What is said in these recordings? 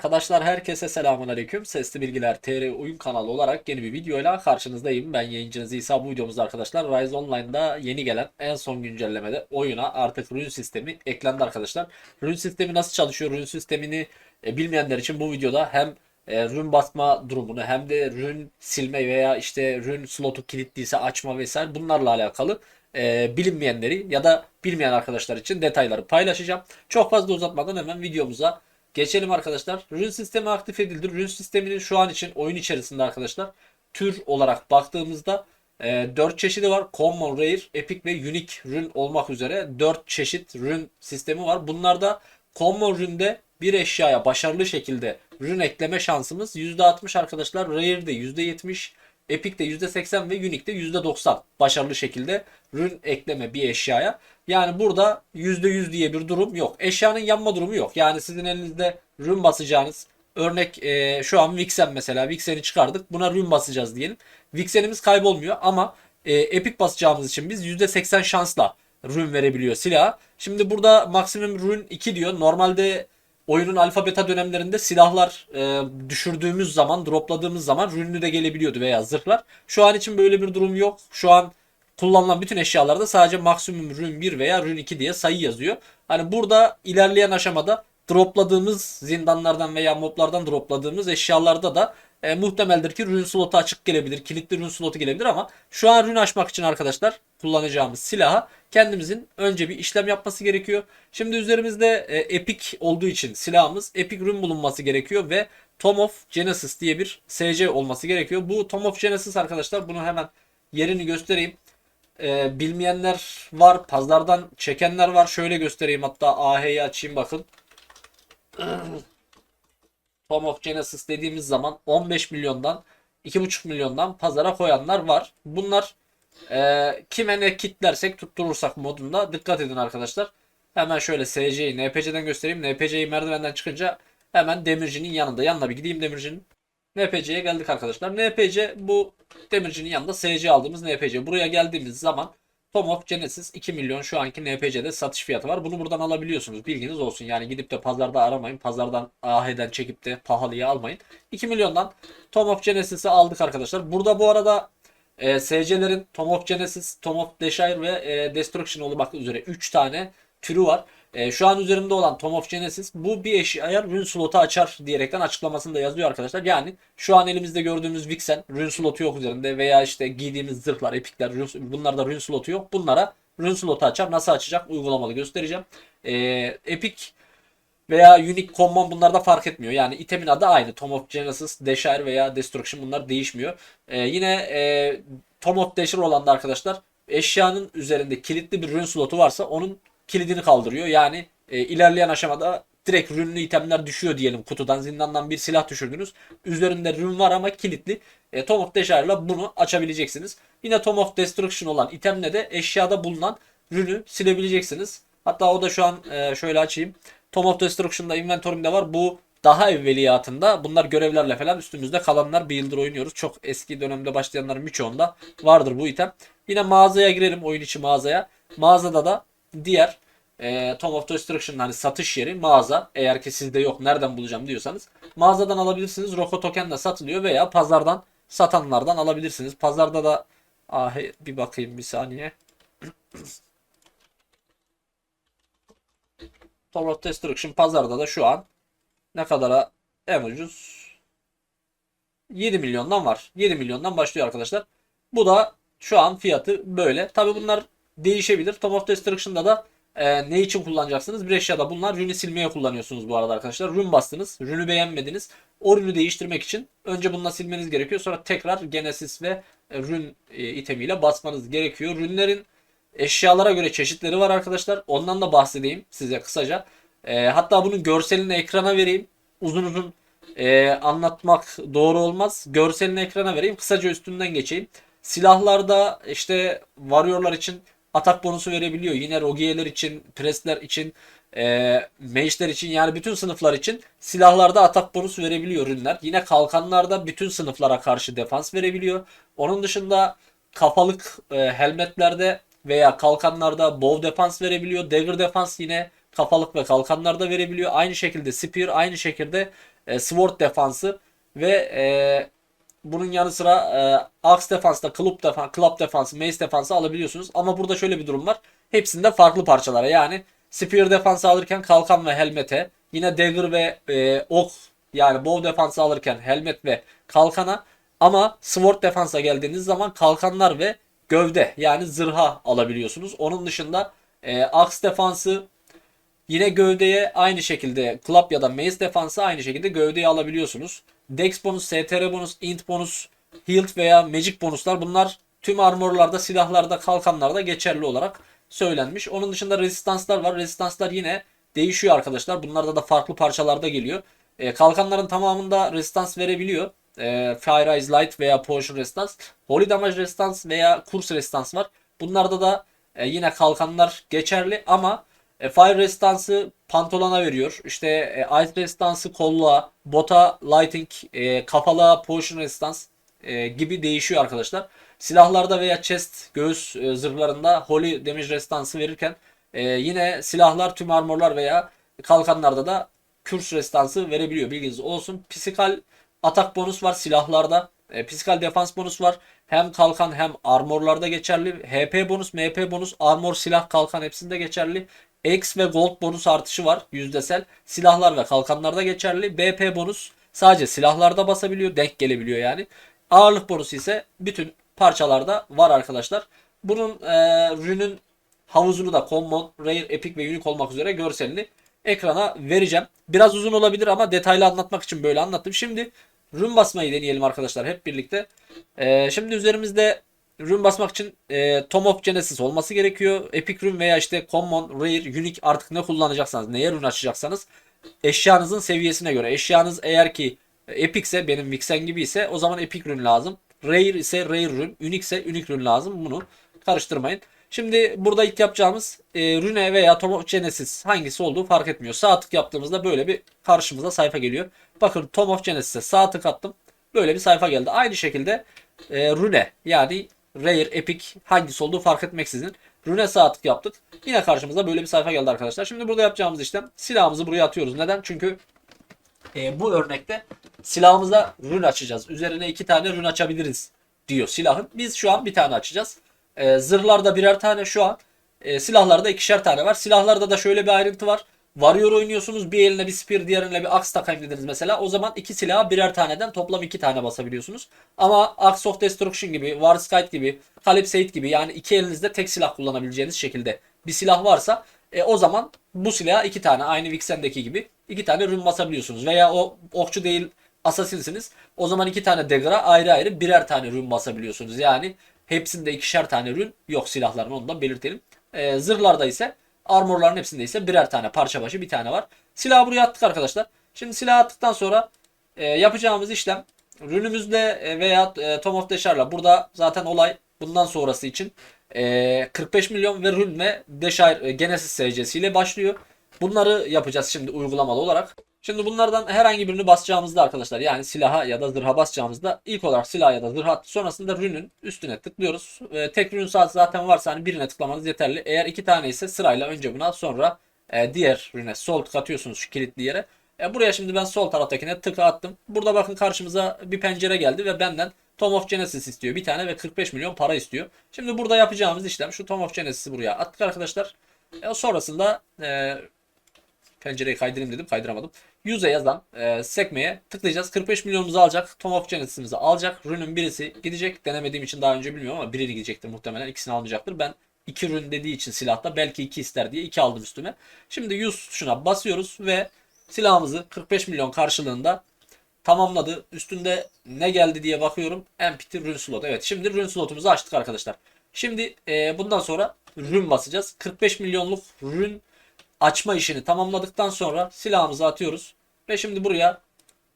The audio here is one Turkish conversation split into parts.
Arkadaşlar herkese selamun aleyküm. Sesli Bilgiler TR oyun kanalı olarak yeni bir videoyla karşınızdayım. Ben yayıncınız İsa. Bu videomuzda arkadaşlar Rise Online'da yeni gelen en son güncellemede oyuna artık rune sistemi eklendi arkadaşlar. Rune sistemi nasıl çalışıyor? Rune sistemini e, bilmeyenler için bu videoda hem e, rune basma durumunu hem de rune silme veya işte rune slotu kilitliyse açma vesaire bunlarla alakalı e, bilinmeyenleri ya da bilmeyen arkadaşlar için detayları paylaşacağım. Çok fazla uzatmadan hemen videomuza Geçelim arkadaşlar. Rune sistemi aktif edildi. Rune sisteminin şu an için oyun içerisinde arkadaşlar tür olarak baktığımızda e, 4 çeşidi var. Common, Rare, Epic ve Unique rune olmak üzere 4 çeşit rune sistemi var. Bunlarda Common rune'de bir eşyaya başarılı şekilde rune ekleme şansımız %60 arkadaşlar. Rare'de %70, Epic'te %80 ve Unique'de %90 başarılı şekilde rune ekleme bir eşyaya. Yani burada %100 diye bir durum yok. Eşyanın yanma durumu yok. Yani sizin elinizde rune basacağınız örnek e, şu an Vixen mesela Vixen'i çıkardık. Buna rune basacağız diyelim. Vixen'imiz kaybolmuyor ama e, Epic basacağımız için biz %80 şansla rune verebiliyor silah. Şimdi burada maksimum rune 2 diyor. Normalde oyunun alfa beta dönemlerinde silahlar e, düşürdüğümüz zaman, dropladığımız zaman rünlü de gelebiliyordu veya zırhlar. Şu an için böyle bir durum yok. Şu an kullanılan bütün eşyalarda sadece maksimum rün 1 veya rün 2 diye sayı yazıyor. Hani burada ilerleyen aşamada dropladığımız zindanlardan veya moblardan dropladığımız eşyalarda da e, muhtemeldir ki rün slotu açık gelebilir. Kilitli rün slotu gelebilir ama şu an rün açmak için arkadaşlar kullanacağımız silaha kendimizin önce bir işlem yapması gerekiyor. Şimdi üzerimizde e, Epic olduğu için silahımız Epic rün bulunması gerekiyor ve Tom of Genesis diye bir SC olması gerekiyor. Bu Tom of Genesis arkadaşlar bunu hemen yerini göstereyim. Ee, bilmeyenler var. Pazardan çekenler var. Şöyle göstereyim hatta AH'yi açayım bakın. Tom of Genesis dediğimiz zaman 15 milyondan 2,5 milyondan pazara koyanlar var. Bunlar e, kime ne kitlersek tutturursak modunda dikkat edin arkadaşlar. Hemen şöyle SC'yi NPC'den göstereyim. NPC'yi merdivenden çıkınca hemen demircinin yanında. Yanına bir gideyim demircinin. NPC'ye geldik arkadaşlar. NPC bu demircinin yanında SC aldığımız NPC. Buraya geldiğimiz zaman Tom of Genesis 2 milyon şu anki NPC'de satış fiyatı var. Bunu buradan alabiliyorsunuz. Bilginiz olsun. Yani gidip de pazarda aramayın. Pazardan AH'den çekip de pahalıya almayın. 2 milyondan Tom of Genesis'i aldık arkadaşlar. Burada bu arada e, SC'lerin Tom of Genesis, Tom of Desire ve e, Destruction olmak üzere 3 tane türü var. E, şu an üzerimde olan Tom of Genesis bu bir eşyaya rune slotu açar diyerekten açıklamasında yazıyor arkadaşlar. Yani şu an elimizde gördüğümüz Vixen rune slotu yok üzerinde veya işte giydiğimiz zırhlar, epikler bunlarda rune slotu yok. Bunlara rune slotu açar. Nasıl açacak uygulamalı göstereceğim. E, Epic veya Unique Common bunlarda fark etmiyor. Yani itemin adı aynı. Tom of Genesis, Desire veya Destruction bunlar değişmiyor. E, yine e, Tom of Desire olan da arkadaşlar eşyanın üzerinde kilitli bir rune slotu varsa onun kilidini kaldırıyor. Yani e, ilerleyen aşamada direkt rünlü itemler düşüyor diyelim kutudan zindandan bir silah düşürdünüz. Üzerinde rün var ama kilitli. E, Tom of Desire ile bunu açabileceksiniz. Yine Tom of Destruction olan itemle de eşyada bulunan rünü silebileceksiniz. Hatta o da şu an e, şöyle açayım. Tom of Destruction'da inventory'imde var. Bu daha evveliyatında bunlar görevlerle falan üstümüzde kalanlar bir yıldır oynuyoruz. Çok eski dönemde başlayanların birçoğunda vardır bu item. Yine mağazaya girelim oyun içi mağazaya. Mağazada da diğer e, Tom of Destruction'ın hani satış yeri mağaza. Eğer ki sizde yok nereden bulacağım diyorsanız mağazadan alabilirsiniz. Roko token de satılıyor veya pazardan satanlardan alabilirsiniz. Pazarda da ah, bir bakayım bir saniye. Tom of Destruction pazarda da şu an ne kadara en ucuz 7 milyondan var. 7 milyondan başlıyor arkadaşlar. Bu da şu an fiyatı böyle. Tabi bunlar değişebilir. Tom of Destruction'da da e, ne için kullanacaksınız? Bir eşyada bunlar rünü silmeye kullanıyorsunuz bu arada arkadaşlar. Rün bastınız. Rünü beğenmediniz. O rünü değiştirmek için önce bununla silmeniz gerekiyor. Sonra tekrar Genesis ve e, rün e, itemiyle basmanız gerekiyor. Rünlerin eşyalara göre çeşitleri var arkadaşlar. Ondan da bahsedeyim size kısaca. E, hatta bunun görselini ekrana vereyim. Uzun uzun e, anlatmak doğru olmaz. Görselini ekrana vereyim. Kısaca üstünden geçeyim. Silahlarda işte varıyorlar için atak bonusu verebiliyor. Yine rogiyeler için, presler için, e, mage'ler için yani bütün sınıflar için silahlarda atak bonusu verebiliyor ürünler. Yine kalkanlarda bütün sınıflara karşı defans verebiliyor. Onun dışında kafalık e, helmetlerde veya kalkanlarda bow defans verebiliyor. Dagger defans yine kafalık ve kalkanlarda verebiliyor. Aynı şekilde spear, aynı şekilde e, Sword defansı ve e, bunun yanı sıra e, Axe defansta, Club defans, Club defansı, Mace defansı alabiliyorsunuz. Ama burada şöyle bir durum var. Hepsinde farklı parçalara yani Spear defansı alırken kalkan ve helmete, yine Dagger ve e, ok yani Bow defansı alırken helmet ve kalkana ama Sword defansa geldiğiniz zaman kalkanlar ve gövde yani zırha alabiliyorsunuz. Onun dışında e, Axe defansı yine gövdeye aynı şekilde Club ya da Mace defansı aynı şekilde gövdeye alabiliyorsunuz. Dex bonus, STR bonus, int bonus, healed veya magic bonuslar bunlar tüm armorlarda, silahlarda, kalkanlarda geçerli olarak söylenmiş. Onun dışında resistanslar var. Resistanslar yine değişiyor arkadaşlar. Bunlarda da farklı parçalarda geliyor. E, kalkanların tamamında resistans verebiliyor. E, Fire Eyes Light veya Potion Resistance. Holy Damage Resistance veya Curse Resistance var. Bunlarda da e, yine kalkanlar geçerli ama e, Fire Resistance'ı pantolona veriyor. İşte e, Ice Resistance'ı kolluğa, bota Lighting, e, kafalığa Potion Resistance e, gibi değişiyor arkadaşlar. Silahlarda veya chest, göğüs e, zırhlarında Holy Damage Resistance'ı verirken e, yine silahlar, tüm armorlar veya kalkanlarda da Curse Resistance'ı verebiliyor. Bilginiz olsun. Physical atak bonus var silahlarda. E, physical defans bonus var. Hem kalkan hem armorlarda geçerli. HP bonus, MP bonus, armor, silah, kalkan hepsinde geçerli. X ve gold bonus artışı var yüzdesel. Silahlar ve kalkanlarda geçerli. BP bonus sadece silahlarda basabiliyor. Denk gelebiliyor yani. Ağırlık bonusu ise bütün parçalarda var arkadaşlar. Bunun e, rünün havuzunu da common, rare, epic ve unique olmak üzere görselini ekrana vereceğim. Biraz uzun olabilir ama detaylı anlatmak için böyle anlattım. Şimdi rün basmayı deneyelim arkadaşlar hep birlikte. Ee, şimdi üzerimizde rün basmak için e, Tom of Genesis olması gerekiyor. Epic rün veya işte Common, Rare, Unique artık ne kullanacaksanız, neye rün açacaksanız eşyanızın seviyesine göre. Eşyanız eğer ki Epic ise benim Vixen gibi ise o zaman Epic rün lazım. Rare ise Rare rün, Unique ise Unique rün lazım. Bunu karıştırmayın. Şimdi burada ilk yapacağımız e, Rune veya Tom of Genesis hangisi olduğu fark etmiyor. Sağ tık yaptığımızda böyle bir karşımıza sayfa geliyor. Bakın Tom of Genesis'e sağ tık attım. Böyle bir sayfa geldi. Aynı şekilde e, Rune yani Rare, Epic hangisi olduğu fark etmeksizin Rune sağ tık yaptık. Yine karşımıza böyle bir sayfa geldi arkadaşlar. Şimdi burada yapacağımız işlem silahımızı buraya atıyoruz. Neden? Çünkü e, bu örnekte silahımıza rün açacağız. Üzerine iki tane rün açabiliriz diyor silahın. Biz şu an bir tane açacağız. E, zırhlarda birer tane şu an. E, silahlarda ikişer tane var. Silahlarda da şöyle bir ayrıntı var. Warrior oynuyorsunuz. Bir eline bir spear, diğer eline bir axe takayım dediniz mesela. O zaman iki silaha birer taneden toplam iki tane basabiliyorsunuz. Ama Axe of Destruction gibi, Warskite gibi, Calypsate gibi yani iki elinizde tek silah kullanabileceğiniz şekilde bir silah varsa e, o zaman bu silaha iki tane aynı Vixen'deki gibi iki tane rün basabiliyorsunuz. Veya o okçu değil assasinsiniz. O zaman iki tane dagger'a ayrı ayrı birer tane rün basabiliyorsunuz. Yani hepsinde ikişer tane rün yok silahların onu da belirtelim. E, zırhlarda ise armorların hepsinde ise birer tane parça başı bir tane var. Silahı buraya attık arkadaşlar. Şimdi silah attıktan sonra e, yapacağımız işlem rünümüzle e, veya e, Tom of Deshire'la burada zaten olay bundan sonrası için e, 45 milyon ve rün ve Deshire e, Genesis SC'siyle başlıyor. Bunları yapacağız şimdi uygulamalı olarak. Şimdi bunlardan herhangi birini basacağımızda arkadaşlar yani silaha ya da zırha basacağımızda ilk olarak silah ya da zırha sonrasında rünün üstüne tıklıyoruz. E, tek rün saat zaten varsa hani birine tıklamanız yeterli. Eğer iki tane ise sırayla önce buna sonra e, diğer rüne sol tık atıyorsunuz şu kilitli yere. E, buraya şimdi ben sol taraftakine tık attım. Burada bakın karşımıza bir pencere geldi ve benden Tom of Genesis istiyor. Bir tane ve 45 milyon para istiyor. Şimdi burada yapacağımız işlem şu Tom of Genesis'i buraya attık arkadaşlar. E, sonrasında e, pencereyi kaydırayım dedim kaydıramadım. Yüze yazan e, sekmeye tıklayacağız. 45 milyonumuzu alacak. Tom of Genesis'imizi alacak. Rünün birisi gidecek. Denemediğim için daha önce bilmiyorum ama biri gidecektir muhtemelen. İkisini almayacaktır. Ben iki rün dediği için silahta belki iki ister diye iki aldım üstüme. Şimdi 100 tuşuna basıyoruz ve silahımızı 45 milyon karşılığında tamamladı. Üstünde ne geldi diye bakıyorum. Empty rün slot. Evet şimdi rün slotumuzu açtık arkadaşlar. Şimdi e, bundan sonra rün basacağız. 45 milyonluk rün açma işini tamamladıktan sonra silahımızı atıyoruz. Ve şimdi buraya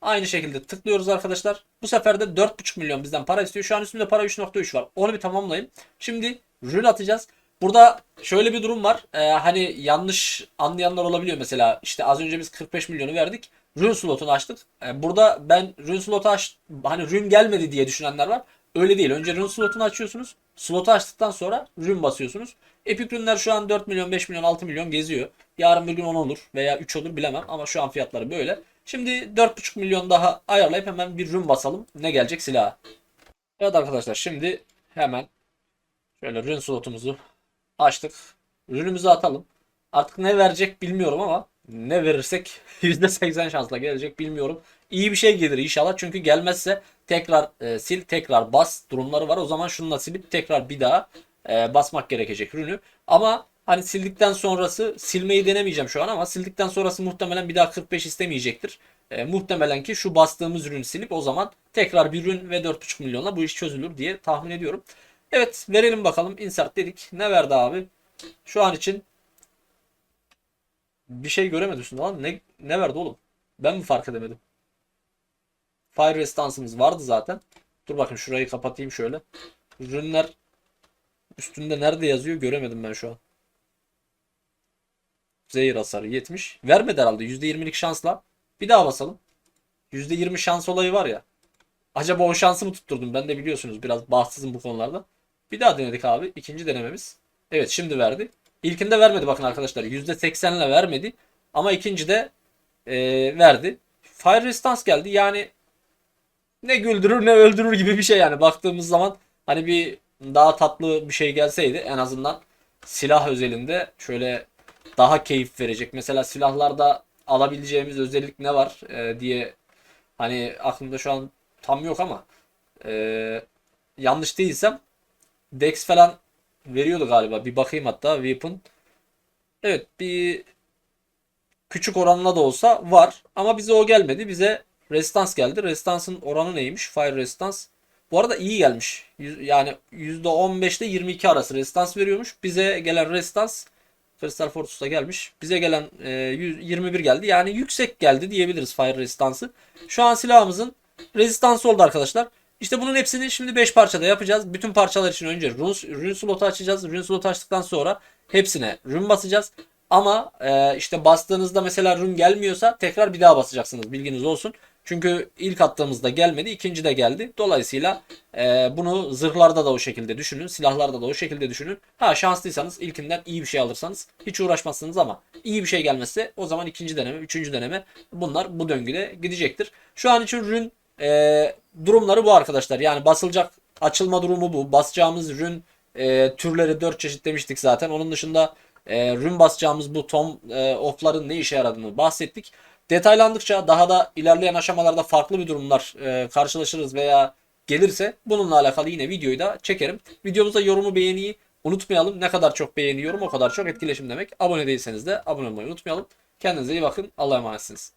aynı şekilde tıklıyoruz arkadaşlar. Bu sefer de 4,5 milyon bizden para istiyor. Şu an üstümde para 3.3 var. Onu bir tamamlayayım. Şimdi rün atacağız. Burada şöyle bir durum var. Ee, hani yanlış anlayanlar olabiliyor mesela. İşte az önce biz 45 milyonu verdik. Rün slotunu açtık. Ee, burada ben rün slotu aç hani rün gelmedi diye düşünenler var. Öyle değil. Önce rün slotunu açıyorsunuz. Slotu açtıktan sonra rün basıyorsunuz. Epic rünler şu an 4 milyon, 5 milyon, 6 milyon geziyor. Yarın bir gün 10 olur veya 3 olur bilemem ama şu an fiyatları böyle. Şimdi 4.5 milyon daha ayarlayıp hemen bir rün basalım. Ne gelecek silaha. Evet arkadaşlar şimdi hemen şöyle rün slotumuzu açtık. Rünümüzü atalım. Artık ne verecek bilmiyorum ama ne verirsek %80 şansla gelecek bilmiyorum. İyi bir şey gelir inşallah çünkü gelmezse tekrar e, sil tekrar bas durumları var. O zaman şununla silip tekrar bir daha e, basmak gerekecek rünü. Ama hani sildikten sonrası silmeyi denemeyeceğim şu an ama sildikten sonrası muhtemelen bir daha 45 istemeyecektir. E, muhtemelen ki şu bastığımız ürünü silip o zaman tekrar bir ürün ve 4.5 milyonla bu iş çözülür diye tahmin ediyorum. Evet verelim bakalım insert dedik. Ne verdi abi? Şu an için bir şey göremedim lan. Ne, ne verdi oğlum? Ben mi fark edemedim? Fire Restance'ımız vardı zaten. Dur bakın şurayı kapatayım şöyle. Ürünler üstünde nerede yazıyor göremedim ben şu an. Zehir hasarı 70. Vermedi herhalde %20'lik şansla. Bir daha basalım. %20 şans olayı var ya. Acaba o şansı mı tutturdum? Ben de biliyorsunuz biraz bahtsızım bu konularda. Bir daha denedik abi. İkinci denememiz. Evet şimdi verdi. İlkinde vermedi bakın arkadaşlar. %80 ile vermedi. Ama ikincide e, verdi. Fire Resistance geldi. Yani ne güldürür ne öldürür gibi bir şey yani. Baktığımız zaman hani bir daha tatlı bir şey gelseydi en azından silah özelinde şöyle daha keyif verecek. Mesela silahlarda alabileceğimiz özellik ne var e, diye hani aklımda şu an tam yok ama e, yanlış değilsem Dex falan veriyordu galiba. Bir bakayım hatta Weapon. Evet bir küçük oranla da olsa var. Ama bize o gelmedi. Bize Resistance geldi. Resistance'ın oranı neymiş? Fire Resistance. Bu arada iyi gelmiş. Yani %15 ile 22 arası Resistance veriyormuş. Bize gelen Resistance Crystal Fortress'ta gelmiş. Bize gelen e, 100 21 geldi. Yani yüksek geldi diyebiliriz Fire Resistance'ı. Şu an silahımızın Resistance oldu arkadaşlar. İşte bunun hepsini şimdi 5 parçada yapacağız. Bütün parçalar için önce rune, rune slotu açacağız. Rune slotu açtıktan sonra hepsine rune basacağız. Ama e, işte bastığınızda mesela rune gelmiyorsa tekrar bir daha basacaksınız. Bilginiz olsun. Çünkü ilk attığımızda gelmedi, ikinci de geldi. Dolayısıyla e, bunu zırhlarda da o şekilde düşünün, silahlarda da o şekilde düşünün. Ha şanslıysanız ilkinden iyi bir şey alırsanız hiç uğraşmazsınız ama iyi bir şey gelmezse o zaman ikinci deneme, üçüncü deneme bunlar bu döngüde gidecektir. Şu an için rün e, durumları bu arkadaşlar. Yani basılacak açılma durumu bu. Basacağımız ürün e, türleri 4 çeşit demiştik zaten. Onun dışında e, rün basacağımız bu tom e, off'ların ne işe yaradığını bahsettik. Detaylandıkça daha da ilerleyen aşamalarda farklı bir durumlar e, karşılaşırız veya gelirse bununla alakalı yine videoyu da çekerim. Videomuza yorumu beğeniyi unutmayalım. Ne kadar çok beğeni yorum o kadar çok etkileşim demek. Abone değilseniz de abone olmayı unutmayalım. Kendinize iyi bakın. Allah'a emanetsiniz.